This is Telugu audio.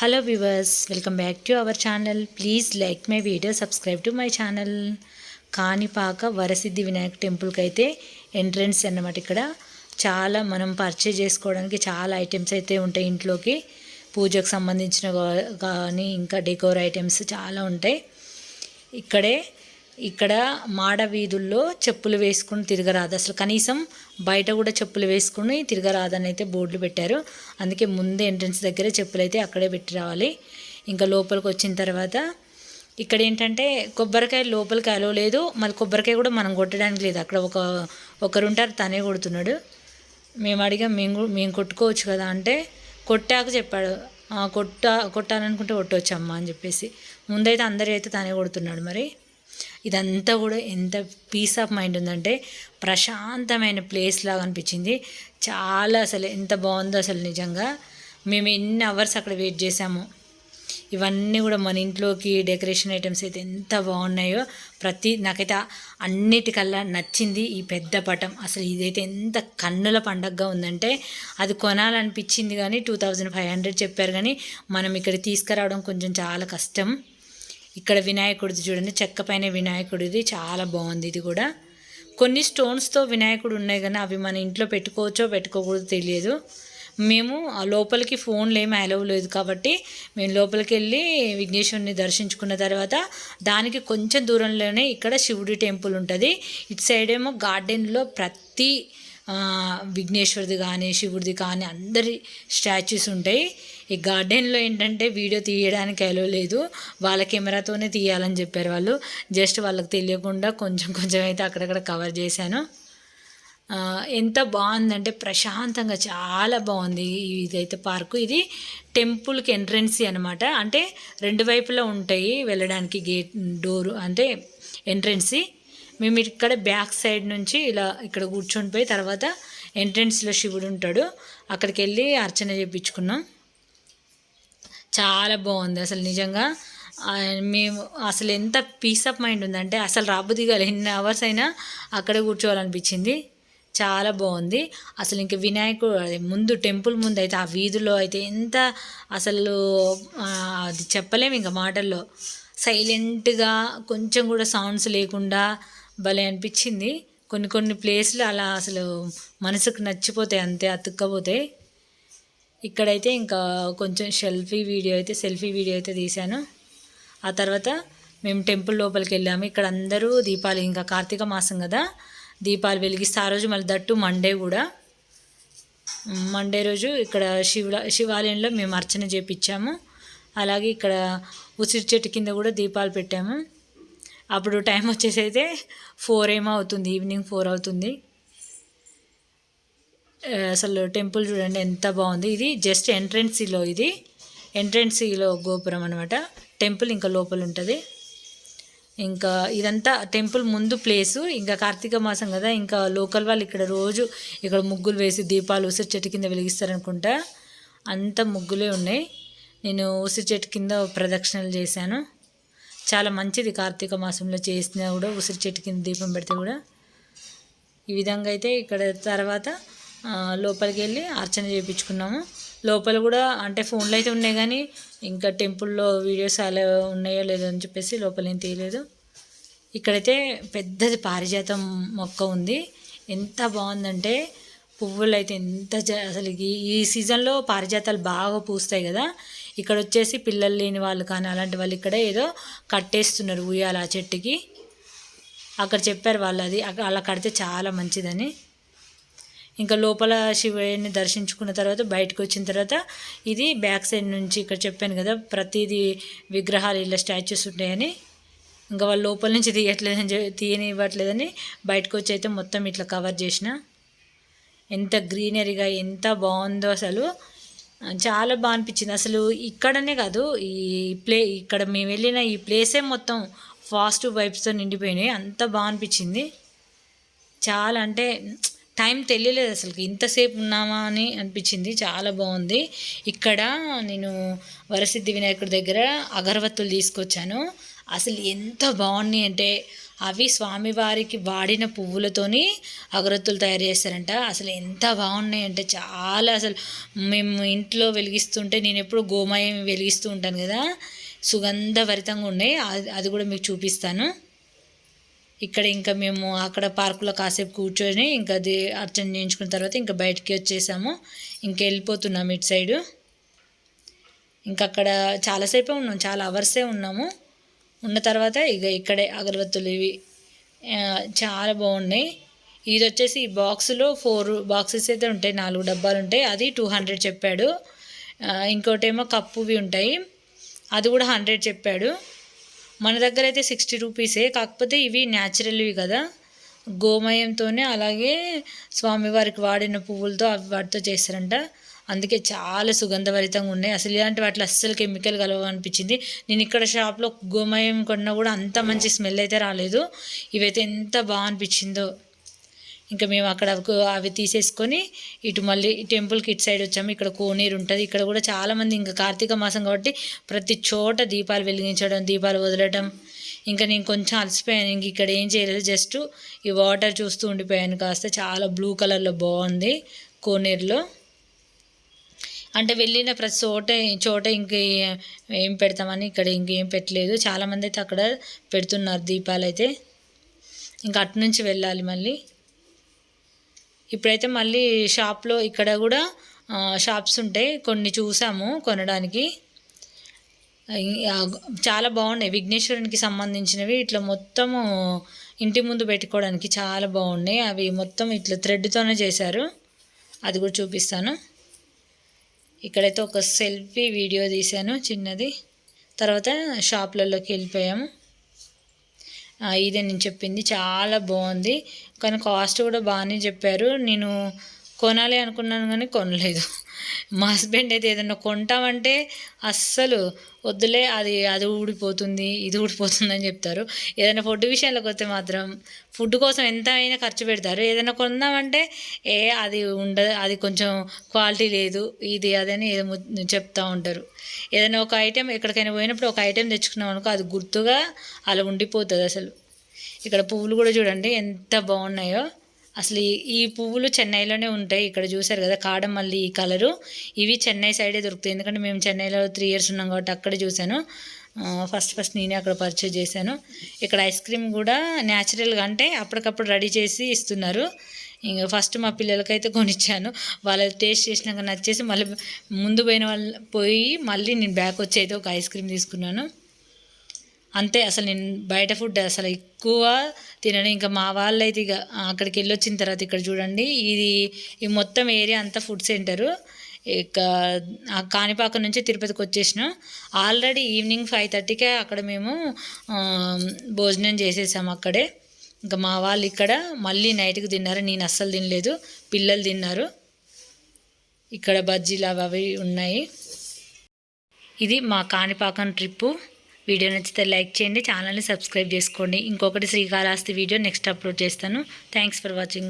Hello viewers welcome back to our channel please like my video subscribe to my channel Kanipaka Varasiddhi Vinayaka టెంపుల్కి అయితే ఎంట్రన్స్ అన్నమాట ఇక్కడ. చాలా మనం పర్చేజ్ చేసుకోవడానికి చాలా ఐటమ్స్ అయితే ఉంటాయి ఇంట్లోకి. పూజకు సంబంధించిన కానీ ఇంకా డెకోర్ ఐటమ్స్ చాలా ఉంటాయి. ఇక్కడే ఇక్కడ మాడ వీధుల్లో చెప్పులు వేసుకుని తిరగరాదు. అసలు కనీసం బయట కూడా చెప్పులు వేసుకుని తిరగరాదని అయితే బోర్డులు పెట్టారు. అందుకే ముందు ఎంట్రన్స్ దగ్గరే చెప్పులు అయితే అక్కడే పెట్టి రావాలి. ఇంకా లోపలికి వచ్చిన తర్వాత ఇక్కడ ఏంటంటే కొబ్బరికాయ లోపలికి అలో లేదు. మళ్ళీ కొబ్బరికాయ కూడా మనం కొట్టడానికి లేదు. అక్కడ ఒక ఒకరుంటారు తనే కొడుతున్నాడు. మేము అడిగా మేము మేము కొట్టుకోవచ్చు కదా అంటే కొట్టాక చెప్పాడు. కొట్ట కొట్టాలనుకుంటే కొట్టవచ్చమ్మా అని చెప్పేసి. ముందైతే అందరి అయితే తనే కొడుతున్నాడు మరి. ఇదంతా కూడా ఎంత పీస్ ఆఫ్ మైండ్ ఉందంటే ప్రశాంతమైన ప్లేస్ లాగా అనిపించింది. చాలా అసలు ఎంత బాగుందో అసలు నిజంగా. మేము ఎన్ని అవర్స్ అక్కడ వెయిట్ చేసాము ఇవన్నీ కూడా మన ఇంట్లోకి డెకరేషన్ ఐటమ్స్ అయితే ఎంత బాగున్నాయో. ప్రతి నాకైతే అన్నిటికల్లా నచ్చింది ఈ పెద్ద పటం. అసలు ఇదైతే ఎంత కన్నుల పండగగా ఉందంటే అది కొనాలనిపించింది కానీ టూ థౌజండ్ ఫైవ్ హండ్రెడ్ చెప్పారు కానీ మనం ఇక్కడ తీసుకురావడం కొంచెం చాలా కష్టం. ఇక్కడ వినాయకుడిది చూడండి చెక్క పైన వినాయకుడిది చాలా బాగుంది ఇది కూడా. కొన్ని స్టోన్స్తో వినాయకుడు ఉన్నాయి కానీ అవి మన ఇంట్లో పెట్టుకోవచ్చో పెట్టుకోకూడదో తెలియదు. మేము ఆ లోపలికి ఫోన్లు ఏమి అలవ్ లేదు కాబట్టి మేము లోపలికి వెళ్ళి విఘ్నేశ్వరుని దర్శించుకున్న తర్వాత దానికి కొంచెం దూరంలోనే ఇక్కడ శివుడి టెంపుల్ ఉంటుంది. ఇటు సైడ్ ఏమో గార్డెన్లో ప్రతి విఘ్నేశ్వరుది కానీ శివుడిది కానీ అందరి స్టాచ్యూస్ ఉంటాయి. ఈ గార్డెన్లో ఏంటంటే వీడియో తీయడానికి అలో లేదు. వాళ్ళ కెమెరాతోనే తీయాలని చెప్పారు వాళ్ళు. జస్ట్ వాళ్ళకి తెలియకుండా కొంచెం కొంచెం అయితే అక్కడక్కడ కవర్ చేశాను. ఎంత బాగుందంటే ప్రశాంతంగా చాలా బాగుంది ఇదైతే పార్కు ఇది టెంపుల్కి ఎంట్రన్సీ అనమాట అంటే రెండు వైపులా ఉంటాయి వెళ్ళడానికి గేట్ డోరు అంటే ఎంట్రన్సీ మేము ఇక్కడ బ్యాక్ సైడ్ నుంచి ఇలా ఇక్కడ కూర్చొని పోయి తర్వాత ఎంట్రన్స్లో శివుడు ఉంటాడు. అక్కడికి వెళ్ళి అర్చన చేయించుకున్నాం చాలా బాగుంది అసలు నిజంగా. మేము అసలు ఎంత పీస్ ఆఫ్ మైండ్ ఉందంటే అసలు రాబుద్ది దిగాలి ఎన్ని అవర్స్ అయినా అక్కడే కూర్చోవాలనిపించింది. చాలా బాగుంది. అసలు ఇంక వినాయకుడు అదే ముందు టెంపుల్ ముందు అయితే ఆ వీధిలో అయితే ఎంత అసలు అది చెప్పలేము ఇంకా మాటల్లో. సైలెంట్గా కొంచెం కూడా సౌండ్స్ లేకుండా భలే అనిపించింది. కొన్ని కొన్ని ప్లేస్లు అలా అసలు మనసుకు నచ్చిపోతాయి అంతే అతుక్కపోతాయి ఇక్కడైతే ఇంకా కొంచెం సెల్ఫీ వీడియో అయితే సెల్ఫీ వీడియో అయితే తీశాను. ఆ తర్వాత మేము టెంపుల్ లోపలికి వెళ్ళాము. ఇక్కడ అందరూ దీపాలు ఇంకా కార్తీక మాసం కదా దీపాలు వెలిగిస్తే ఆ రోజు మళ్ళీ దట్టు మండే కూడా. మండే రోజు ఇక్కడ శివుల శివాలయంలో మేము అర్చన చేపించాము. అలాగే ఇక్కడ ఉసిరి చెట్టు కింద కూడా దీపాలు పెట్టాము. అప్పుడు టైం వచ్చేసి అయితే ఫోర్ ఏమో అవుతుంది ఈవినింగ్ ఫోర్ అవుతుంది. అసలు టెంపుల్ చూడండి ఎంత బాగుంది. ఇది జస్ట్ ఎంట్రెన్సీలో ఇది ఎంట్రెన్సీలో గోపురం అనమాట టెంపుల్ ఇంకా లోపల ఉంటుంది. ఇంకా ఇదంతా టెంపుల్ ముందు ప్లేసు ఇంకా కార్తీక మాసం కదా ఇంకా లోకల్ వాళ్ళు ఇక్కడ రోజు ఇక్కడ ముగ్గులు వేసి దీపాలు ఉసిరి చెట్టు కింద వెలిగిస్తారనుకుంటా. అంత ముగ్గులే ఉన్నాయి. నేను ఉసిరి చెట్టు కింద ప్రదక్షిణలు చేశాను. చాలా మంచిది కార్తీక మాసంలో చేసినా కూడా ఉసిరి చెట్టు కింద దీపం పెడితే కూడా. ఈ విధంగా అయితే ఇక్కడ తర్వాత లోపలికి వెళ్ళి అర్చన చేయించుకున్నాము లోపల కూడా అంటే ఫోన్లో అయితే ఉన్నాయి కానీ ఇంకా టెంపుల్లో వీడియోస్ అలా ఉన్నాయో లేదో అని చెప్పేసి లోపల ఏం తీయలేదు. ఇక్కడైతే పెద్దది పారిజాతం మొక్క ఉంది. ఎంత బాగుందంటే పువ్వులు అయితే ఎంత జ- అసలు ఈ సీజన్లో పారిజాతాలు బాగా పూస్తాయి కదా. ఇక్కడ వచ్చేసి పిల్లలు లేని వాళ్ళు కానీ అలాంటి వాళ్ళు ఇక్కడ ఏదో కట్టేస్తున్నారు ఉయ్యాల ఆ చెట్టుకి. అక్కడ చెప్పారు వాళ్ళు అది అలా కడితే చాలా మంచిదని. ఇంకా లోపల శివుడిని దర్శించుకున్న తర్వాత బయటకు వచ్చిన తర్వాత ఇది బ్యాక్ సైడ్ నుంచి ఇక్కడ చెప్పాను కదా ప్రతిదీ విగ్రహాలు ఇలా స్టాచ్యూస్ ఉంటాయని. ఇంకా వాళ్ళు లోపల నుంచి తీయట్లేదని తీయనివ్వట్లేదని బయటకు వచ్చి అయితే మొత్తం ఇట్లా కవర్ చేసిన. ఎంత గ్రీనరీగా ఎంత బాగుందో అసలు. చాలా బాగా అనిపించింది. అసలు ఇక్కడనే కాదు ఈ ప్లే ఇక్కడ మేము వెళ్ళిన ఈ ప్లేసే మొత్తం ఫాస్ట్ వైబ్స్తో నిండిపోయినాయి. అంత బాగా అనిపించింది. చాలా అంటే టైం తెలియలేదు అసలు ఇంతసేపు ఉన్నామా అని అనిపించింది. చాలా బాగుంది. ఇక్కడ నేను వరసిద్ధి వినాయకుడి దగ్గర అగరవత్తులు తీసుకొచ్చాను. అసలు ఎంత బాగున్నాయి అంటే అవి స్వామివారికి వాడిన పువ్వులతోని అగరత్తులు తయారు చేస్తారంట. అసలు ఎంత బాగున్నాయంటే చాలా అసలు మేము ఇంట్లో వెలిగిస్తుంటే నేను ఎప్పుడు గోమయం వెలిగిస్తూ ఉంటాను కదా. సుగంధభరితంగా ఉన్నాయి. అది అది కూడా మీకు చూపిస్తాను. ఇక్కడ ఇంకా మేము అక్కడ పార్కులో కాసేపు కూర్చొని ఇంకా అది అర్చన చేయించుకున్న తర్వాత ఇంకా బయటికి వచ్చేసాము. ఇంకా వెళ్ళిపోతున్నాము ఇటు సైడు. ఇంకా అక్కడ చాలాసేపే ఉన్నాం. చాలా అవర్సే ఉన్నాము. ఉన్న తర్వాత ఇక ఇక్కడే అగరబత్తులు ఇవి చాలా బాగున్నాయి. ఇది వచ్చేసి ఈ బాక్స్లో ఫోర్ బాక్సెస్ అయితే ఉంటాయి నాలుగు డబ్బాలు ఉంటాయి. అది టూ హండ్రెడ్ చెప్పాడు. ఇంకోటేమో కప్పువి ఉంటాయి. అది కూడా హండ్రెడ్ చెప్పాడు. మన దగ్గర అయితే సిక్స్టీ రూపీసే కాకపోతే ఇవి న్యాచురల్వి కదా. గోమయంతోనే అలాగే స్వామివారికి వాడిన పువ్వులతో అవి వాటితో చేస్తారంట. అందుకే చాలా సుగంధభరితంగా ఉన్నాయి. అసలు ఇలాంటి వాటిలో అస్సలు కెమికల్ కలవనిపించింది నేను ఇక్కడ షాప్లో గోమయం కొన్నా కూడా అంత మంచి స్మెల్ అయితే రాలేదు. ఇవైతే ఎంత బాగా అనిపించిందో ఇంకా మేము అక్కడ అవి తీసేసుకొని ఇటు మళ్ళీ టెంపుల్కి ఇటు సైడ్ వచ్చాము. ఇక్కడ కోనేరు ఉంటుంది. ఇక్కడ కూడా చాలామంది ఇంకా కార్తీక మాసం కాబట్టి ప్రతి చోట దీపాలు వెలిగించడం దీపాలు వదలడం. ఇంకా నేను కొంచెం అలసిపోయాను. ఇంక ఇక్కడ ఏం చేయలేదు. జస్ట్ ఈ వాటర్ చూస్తూ ఉండిపోయాను. కాస్త చాలా బ్లూ కలర్లో బాగుంది కోనేరులో. అంటే వెళ్ళిన ప్రతి చోట చోట ఇంక ఏం పెడతామని ఇక్కడ ఇంకేం పెట్టలేదు. చాలామంది అయితే అక్కడ పెడుతున్నారు దీపాలు అయితే ఇంకా అటు నుంచి వెళ్ళాలి మళ్ళీ. ఇప్పుడైతే మళ్ళీ షాప్లో ఇక్కడ కూడా షాప్స్ ఉంటాయి. కొన్ని చూసాము కొనడానికి. చాలా బాగున్నాయి. విఘ్నేశ్వరునికి సంబంధించినవి ఇట్లా మొత్తము ఇంటి ముందు పెట్టుకోవడానికి చాలా బాగున్నాయి. అవి మొత్తం ఇట్లా థ్రెడ్తోనే చేశారు. అది కూడా చూపిస్తాను. ఇక్కడైతే ఒక సెల్ఫీ వీడియో తీశాను చిన్నది. తర్వాత షాప్లలోకి వెళ్ళిపోయాము. ఇదే నేను చెప్పింది. చాలా బాగుంది. కానీ కాస్ట్ కూడా బాగానే చెప్పారు. నేను కొనాలి అనుకున్నాను కానీ కొనలేదు. మా హస్బెండ్ అయితే ఏదైనా కొంటామంటే అస్సలు వద్దులే అది అది ఊడిపోతుంది ఇది ఊడిపోతుంది అని చెప్తారు. ఏదైనా ఫుడ్ విషయాలకు వస్తే మాత్రం ఫుడ్ కోసం ఎంత అయినా ఖర్చు పెడతారు. ఏదైనా కొందామంటే ఏ అది ఉండదు అది కొంచెం క్వాలిటీ లేదు ఇది అదని ఏదో చెప్తూ ఉంటారు. ఏదైనా ఒక ఐటెం ఎక్కడికైనా పోయినప్పుడు ఒక ఐటెం తెచ్చుకున్నాం అనుకో అది గుర్తుగా అలా ఉండిపోతుంది అసలు. ఇక్కడ పువ్వులు కూడా చూడండి ఎంత బాగున్నాయో. అసలు ఈ పువ్వులు చెన్నైలోనే ఉంటాయి. ఇక్కడ చూసారు కదా కాడమల్లి ఈ కలరు. ఇవి చెన్నై సైడే దొరుకుతాయి. ఎందుకంటే మేము చెన్నైలో త్రీ ఇయర్స్ ఉన్నాం కాబట్టి అక్కడ చూశాను. ఫస్ట్ ఫస్ట్ నేనే అక్కడ పర్చేజ్ చేశాను. ఇక్కడ ఐస్ క్రీమ్ కూడా న్యాచురల్గా అంటే అప్పటికప్పుడు రెడీ చేసి ఇస్తున్నారు. ఇంకా ఫస్ట్ మా పిల్లలకైతే కొనిచ్చాను. వాళ్ళు టేస్ట్ చేసినాక నచ్చేసి మళ్ళీ ముందు పోయిన వాళ్ళు పోయి మళ్ళీ నేను బ్యాక్ వచ్చి అయితే ఒక ఐస్ క్రీమ్ తీసుకున్నాను. అంతే అసలు నేను బయట ఫుడ్ అసలు ఎక్కువ తినను. ఇంకా మా వాళ్ళు అయితే ఇక అక్కడికి వెళ్ళి వచ్చిన తర్వాత ఇక్కడ చూడండి ఇది ఈ మొత్తం ఏరియా అంతా ఫుడ్ సెంటరు ఇక కాణిపాకం నుంచి తిరుపతికి వచ్చేసినాం. ఆల్రెడీ ఈవినింగ్ ఫైవ్ థర్టీకే అక్కడ మేము భోజనం చేసేసాము అక్కడే. ఇంకా మా వాళ్ళు ఇక్కడ మళ్ళీ నైట్కి తిన్నారు. నేను అస్సలు తినలేదు. పిల్లలు తిన్నారు. ఇక్కడ బజ్జీలు అవి అవి ఉన్నాయి. ఇది మా కాణిపాకం ట్రిప్పు వీడియో నచ్చితే లైక్ చేయండి ఛానల్ని సబ్స్క్రైబ్ చేసుకోండి. ఇంకొకటి శ్రీకాళహస్తి వీడియో నెక్స్ట్ అప్లోడ్ చేస్తాను. Thanks for watching